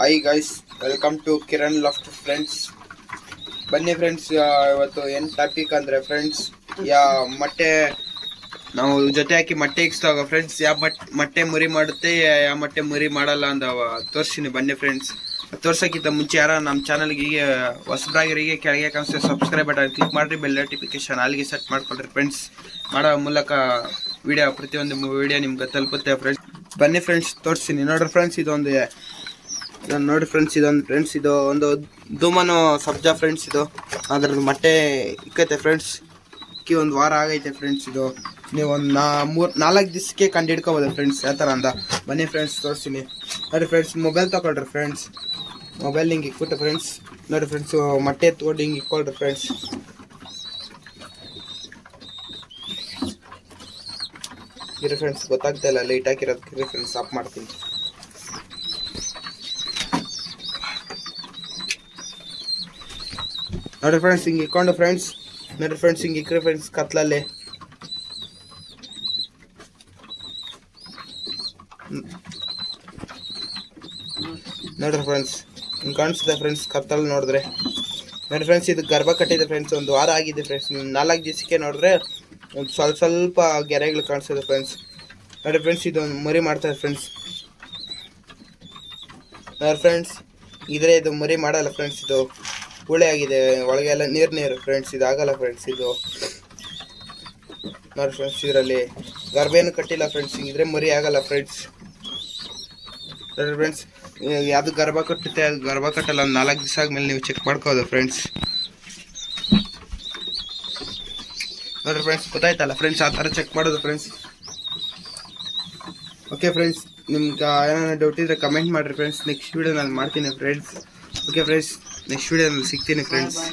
Hi guys welcome to Kiran loft friends ಬನ್ನಿ friends ಇವತ್ತು ಏನು ಟಾಪಿಕ್ ಅಂದರೆ ಫ್ರೆಂಡ್ಸ್ ಯಾ, ಮೊಟ್ಟೆ, ನಾವು ಜೊತೆ ಹಾಕಿ ಮೊಟ್ಟೆ ಇಕ್ಸ್ತಾವ ಫ್ರೆಂಡ್ಸ್ ಯಾವ ಮಟ್, ಮೊಟ್ಟೆ ಮುರಿ ಮಾಡುತ್ತೆ ಯಾವ ಮೊಟ್ಟೆ ಮುರಿ ಮಾಡಲ್ಲ ಅಂದ ತೋರಿಸ್ತೀನಿ ಬನ್ನಿ ಫ್ರೆಂಡ್ಸ್ ತೋರ್ಸೋಕ್ಕಿಂತ ಮುಂಚೆ ಯಾರ ನಮ್ಮ ಚಾನಲ್ಗೆ ಈಗ ಹೊಸಬ್ರಾಗಿರಿಗೆ ಕೆಳಗೆ ಕಾಣಿಸ್ತದೆ ಸಬ್ಸ್ಕ್ರೈಬ್ ಬಟನ್ ಕ್ಲಿಕ್ ಮಾಡಿರಿ ಬೆಲ್ ನೋಟಿಫಿಕೇಶನ್ ಅಲ್ಲಿಗೆ ಸೆಟ್ ಮಾಡ್ಕೊಳ್ರಿ ಫ್ರೆಂಡ್ಸ್ ಮಾಡೋ ಮೂಲಕ ವಿಡಿಯೋ ಪ್ರತಿಯೊಂದು ವಿಡಿಯೋ ನಿಮ್ಗೆ ತಲುಪುತ್ತೆ ಫ್ರೆಂಡ್ಸ್ ಬನ್ನಿ ಫ್ರೆಂಡ್ಸ್ ತೋರಿಸ್ತೀನಿ ನೋಡ್ರಿ ಫ್ರೆಂಡ್ಸ್ ಇದೊಂದು ಇದೊಂದು ನೋಡಿ ಫ್ರೆಂಡ್ಸ್ ಇದೊಂದು ಫ್ರೆಂಡ್ಸ್ ಇದು ಒಂದು ಧೂಮನು ಸಬ್ಜಾ ಫ್ರೆಂಡ್ಸ್ ಇದು. ಅದ್ರದ್ದು ಮೊಟ್ಟೆ ಇಕ್ಕೈತೆ ಫ್ರೆಂಡ್ಸ್ ಇಕ್ಕಿ ಒಂದು ವಾರ ಆಗೈತೆ ಫ್ರೆಂಡ್ಸ್ ಇದು. ನೀವು ಒಂದು ನಾ, ಮೂರು, ನಾಲ್ಕು ದಿವಸಕ್ಕೆ ಕಂಡು ಹಿಡ್ಕೋಬೋದು ಫ್ರೆಂಡ್ಸ್ ಯಾವ ಥರ ಅಂತ. ಬನ್ನಿ ಫ್ರೆಂಡ್ಸ್ ತೋರಿಸ್ತೀನಿ. ನೋಡಿ ಫ್ರೆಂಡ್ಸ್ ಮೊಬೈಲ್ ತೊಗೊಳ್ರಿ ಫ್ರೆಂಡ್ಸ್ ಮೊಬೈಲ್ ಹಿಂಗೆ ಇಕ್ಬಿಟ್ಟು ಫ್ರೆಂಡ್ಸ್ ನೋಡಿ ಫ್ರೆಂಡ್ಸ್ ಮೊಟ್ಟೆ ಎತ್ಕೊಂಡು ಹಿಂಗೆ ಇಕ್ಕೊಳ್ರಿ ಫ್ರೆಂಡ್ಸ್ ಇರಿ ಫ್ರೆಂಡ್ಸ್ ಗೊತ್ತಾಗ್ತಾ ಇಲ್ಲ ಲೈಟ್ ಹಾಕಿರೋದಕ್ಕೆ ಫ್ರೆಂಡ್ಸ್ ಆಫ್ ಮಾಡ್ತೀನಿ. ನೋಡಿ ಫ್ರೆಂಡ್ಸ್ ಹಿಂಗೆ ಇಕ್ಕೊಂಡು ಫ್ರೆಂಡ್ಸ್ ನೋಡಿ ಫ್ರೆಂಡ್ಸ್ ಹಿಂಗೆ ಇಕ್ಕರೆ ಫ್ರೆಂಡ್ಸ್ ಕತ್ಲಲ್ಲಿ. ನೋಡ್ರಿ ಫ್ರೆಂಡ್ಸ್ ಹಿಂಗೆ ಕಾಣಿಸ್ತದೆ ಫ್ರೆಂಡ್ಸ್ ಕತ್ತಲ್ಲಿ ನೋಡಿದ್ರೆ. ನೋಡಿ ಫ್ರೆಂಡ್ಸ್ ಇದು ಗರ್ಭ ಕಟ್ಟಿದೆ ಫ್ರೆಂಡ್ಸ್ ಒಂದು ವಾರ ಆಗಿದೆ ಫ್ರೆಂಡ್ಸ್ ನಾಲ್ಕು ದಿವಸಕ್ಕೆ ನೋಡಿದ್ರೆ ಒಂದು ಸ್ವಲ್ಪ ಸ್ವಲ್ಪ ಗೆರೆಗಳು ಕಾಣಿಸ್ತದೆ ಫ್ರೆಂಡ್ಸ್ ನೋಡಿ ಫ್ರೆಂಡ್ಸ್ ಇದು ಒಂದು ಮರಿ ಮಾಡ್ತಾರೆ ಫ್ರೆಂಡ್ಸ್ ನೋಡಿ ಫ್ರೆಂಡ್ಸ್ ಇದ್ರೆ ಇದು ಮರಿ ಮಾಡಲ್ಲ ಫ್ರೆಂಡ್ಸ್ ಇದು. ಹುಳಿ ಆಗಿದೆ. ಒಳಗೆಲ್ಲ ನೀರು ನೀರು ಫ್ರೆಂಡ್ಸ್ ಇದು ಆಗಲ್ಲ ಫ್ರೆಂಡ್ಸ್ ಇದು ನೋಡಿ ಫ್ರೆಂಡ್ಸ್ ಇದರಲ್ಲಿ ಗರ್ಭ ಏನು ಕಟ್ಟಿಲ್ಲ ಫ್ರೆಂಡ್ಸ್ ಇದ್ರೆ ಮರಿ ಆಗಲ್ಲ ಫ್ರೆಂಡ್ಸ್ ಫ್ರೆಂಡ್ಸ್ ಯಾವುದು ಗರ್ಭ ಕಟ್ಟುತ್ತೆ, ಅದು ಗರ್ಭ ಕಟ್ಟಲ್ಲ ನಾಲ್ಕು ದಿವಸ ಆದ್ಮೇಲೆ ನೀವು ಚೆಕ್ ಮಾಡ್ಕೋದು ಫ್ರೆಂಡ್ಸ್ ನೋಡ್ರಿ ಫ್ರೆಂಡ್ಸ್ ಗೊತ್ತಾಯ್ತಲ್ಲ ಫ್ರೆಂಡ್ಸ್ ಆ ಥರ ಚೆಕ್ ಮಾಡೋದು ಫ್ರೆಂಡ್ಸ್ ಓಕೆ ಫ್ರೆಂಡ್ಸ್ ನಿಮ್ಗೆ ಏನಾದ್ರು ಡೌಟ್ ಇದ್ರೆ ಕಮೆಂಟ್ ಮಾಡಿರಿ ಫ್ರೆಂಡ್ಸ್ ನೆಕ್ಸ್ಟ್ ವೀಡಿಯೋ ನಾನು ಮಾಡ್ತೀನಿ ಫ್ರೆಂಡ್ಸ್ ಓಕೆ ಫ್ರೆಂಡ್ಸ್ ನೆಕ್ಸ್ಟ್ ವೀಡಿಯೋನಲ್ಲಿ ಸಿಗ್ತೀನಿ ಫ್ರೆಂಡ್ಸ್